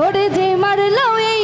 ওরে যে মারলো এই